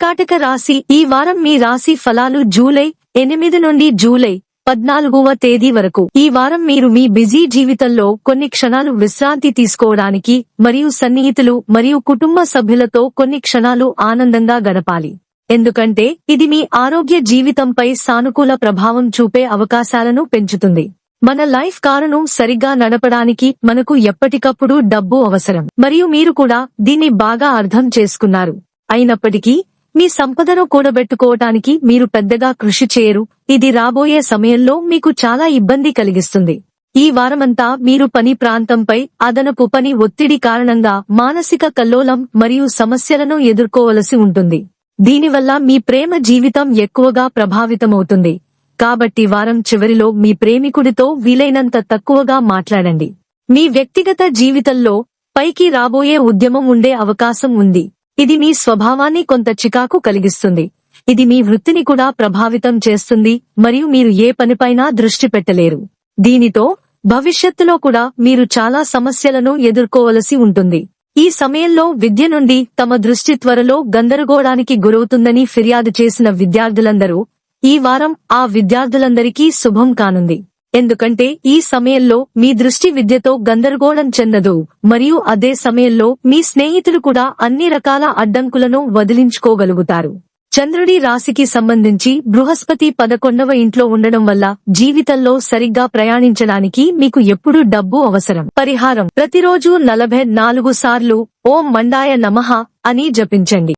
కర్కాటక రాశి. ఈ వారం మీ రాశి ఫలాలు జూలై ఎనిమిది నుండి జూలై పద్నాలుగవ తేదీ వరకు. ఈ వారం మీరు మీ బిజీ జీవితంలో కొన్ని క్షణాలు విశ్రాంతి తీసుకోవడానికి మరియు సన్నిహితులు మరియు కుటుంబ సభ్యులతో కొన్ని క్షణాలు ఆనందంగా గడపాలి. ఎందుకంటే ఇది మీ ఆరోగ్య జీవితంపై సానుకూల ప్రభావం చూపే అవకాశాలను పెంచుతుంది. మన లైఫ్ కారును సరిగ్గా నడపడానికి మనకు ఎప్పటికప్పుడు డబ్బు అవసరం. మరియు మీరు కూడా దీన్ని బాగా అర్థం చేసుకున్నారు. అయినప్పటికీ మీ సంపదను కూడబెట్టుకోవటానికి మీరు పెద్దగా కృషి చేయరు. ఇది రాబోయే సమయంలో మీకు చాలా ఇబ్బంది కలిగిస్తుంది. ఈ వారమంతా మీరు పని ప్రాంతంపై అదనపు పని ఒత్తిడి కారణంగా మానసిక కల్లోలం మరియు సమస్యలను ఎదుర్కోవలసి ఉంటుంది. దీనివల్ల మీ ప్రేమ జీవితం ఎక్కువగా ప్రభావితమవుతుంది. కాబట్టి వారం చివరిలో మీ ప్రేమికుడితో వీలైనంత తక్కువగా మాట్లాడండి. మీ వ్యక్తిగత జీవితంలో పైకి రాబోయే ఉద్యమం ఉండే అవకాశం ఉంది. ఇది మీ స్వభావాన్ని కొంత చికాకు కలిగిస్తుంది. ఇది మీ వృత్తిని కూడా ప్రభావితం చేస్తుంది మరియు మీరు ఏ పనిపైనా దృష్టి పెట్టలేరు. దీనితో భవిష్యత్తులో కూడా మీరు చాలా సమస్యలను ఎదుర్కోవలసి ఉంటుంది. ఈ సమయంలో విద్య నుండి తమ దృష్టి త్వరలో గందరగోళానికి గురవుతుందని ఫిర్యాదు చేసిన విద్యార్థులందరూ ఈ వారం ఆ విద్యార్థులందరికీ శుభం కానుంది. ఎందుకంటే ఈ సమయంలో మీ దృష్టి విద్యతో గందరగోళం చెందదు మరియు అదే సమయంలో మీ స్నేహితులు కూడా అన్ని రకాల అడ్డంకులను వదిలించుకోగలుగుతారు. చంద్రుడి రాశికి సంబంధించి బృహస్పతి పదకొండవ ఇంట్లో ఉండడం వల్ల జీవితంలో సరిగ్గా ప్రయాణించడానికి మీకు ఎప్పుడూ డబ్బు అవసరం. పరిహారం. ప్రతిరోజు నలభై నాలుగు సార్లు ఓం మండాయ నమః అని జపించండి.